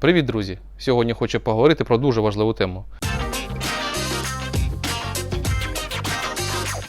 Привіт, друзі! Сьогодні хочу поговорити про дуже важливу тему.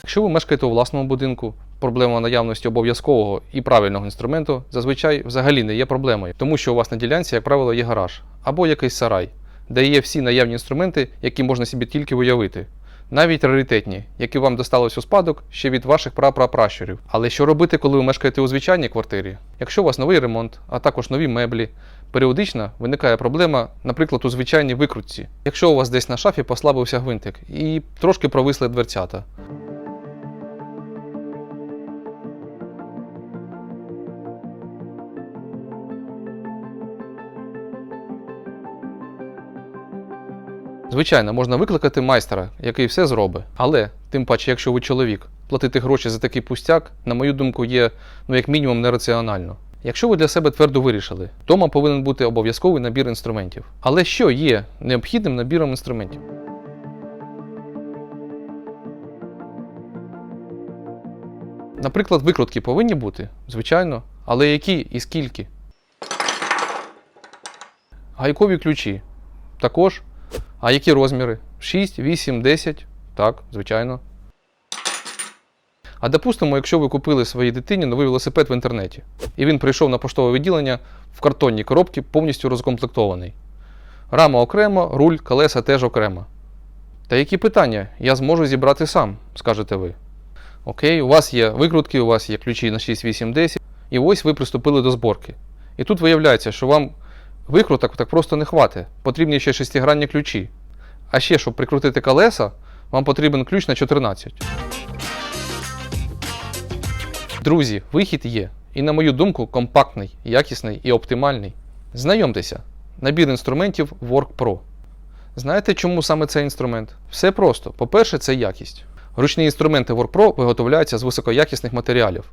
Якщо ви мешкаєте у власному будинку, проблема наявності обов'язкового і правильного інструменту зазвичай взагалі не є проблемою, тому що у вас на ділянці, як правило, є гараж або якийсь сарай, де є всі наявні інструменти, які можна собі тільки уявити. Навіть раритетні, які вам досталось у спадок ще від ваших прапрапращурів. Але що робити, коли ви мешкаєте у звичайній квартирі? Якщо у вас новий ремонт, а також нові меблі, періодично виникає проблема, наприклад, у звичайній викрутці. Якщо у вас десь на шафі послабився гвинтик і трошки провисли дверцята. Звичайно, можна викликати майстра, який все зробить. Але, тим паче, якщо ви чоловік, платити гроші за такий пустяк, на мою думку, є ну як мінімум нераціонально. Якщо ви для себе твердо вирішили, вдома повинен бути обов'язковий набір інструментів. Але що є необхідним набіром інструментів? Наприклад, викрутки повинні бути, звичайно, але які і скільки? Гайкові ключі також. А які розміри? 6, 8, 10? Так, звичайно. А допустимо, якщо ви купили своїй дитині новий велосипед в інтернеті, і він прийшов на поштове відділення в картонній коробці, повністю розкомплектований. Рама окремо, руль, колеса теж окремо. Та які питання? Я зможу зібрати сам, скажете ви. Окей, у вас є викрутки, у вас є ключі на 6, 8, 10, і ось ви приступили до зборки. І тут виявляється, що вам викруток так просто не хватить. Потрібні ще шестигранні ключі. А ще, щоб прикрутити колеса, вам потрібен ключ на 14. Друзі, вихід є. І, на мою думку, компактний, якісний і оптимальний. Знайомтеся, набір інструментів Work Pro. Знаєте, чому саме цей інструмент? Все просто. По-перше, це якість. Ручні інструменти Work Pro виготовляються з високоякісних матеріалів.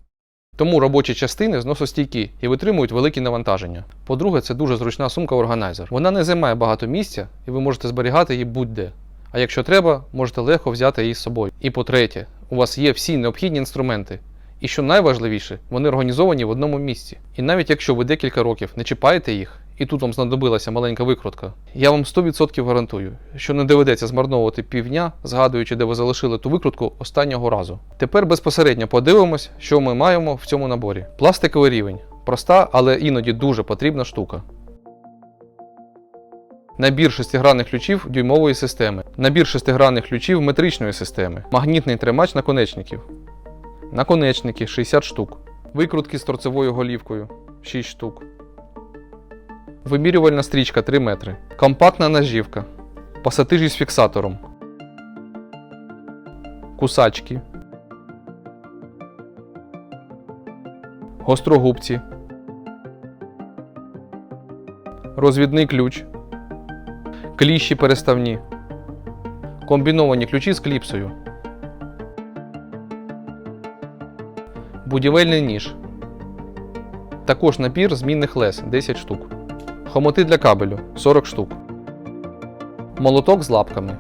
Тому робочі частини зносостійкі і витримують великі навантаження. По-друге, це дуже зручна сумка-органайзер. Вона не займає багато місця і ви можете зберігати її будь-де. А якщо треба, можете легко взяти її з собою. І по-третє, у вас є всі необхідні інструменти. І що найважливіше, вони організовані в одному місці. І навіть якщо ви декілька років не чіпаєте їх, і тут вам знадобилася маленька викрутка, я вам 100% гарантую, що не доведеться змарновувати півдня, згадуючи, де ви залишили ту викрутку останнього разу. Тепер безпосередньо подивимось, що ми маємо в цьому наборі. Пластиковий рівень проста, але іноді дуже потрібна штука. Набір шестигранних ключів дюймової системи, набір шестигранних ключів метричної системи, магнітний тримач наконечників, наконечники 60 штук, викрутки з торцевою голівкою 6 штук. Вимірювальна стрічка 3 метри. Компактна нажівка. Пасатижі з фіксатором. Кусачки. Гострогубці. Розвідний ключ. Кліщі переставні. Комбіновані ключі з кліпсою. Будівельний ніж. Також набір змінних лез 10 штук. Хомоти для кабелю 40 штук. Молоток з лапками.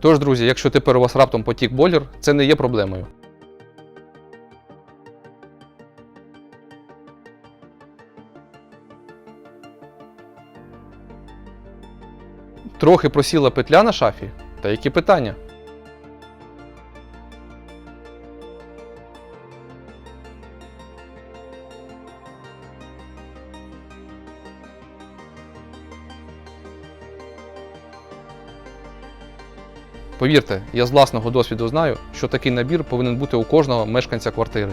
Тож, друзі, якщо тепер у вас раптом потік бойлер, це не є проблемою. Трохи просіла петля на шафі? Та які питання? Повірте, я з власного досвіду знаю, що такий набір повинен бути у кожного мешканця квартири.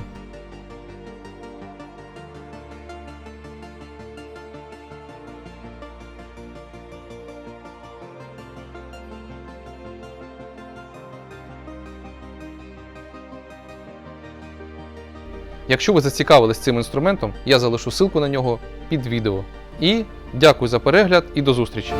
Якщо ви зацікавились цим інструментом, я залишу ссылку на нього під відео. І дякую за перегляд і до зустрічі!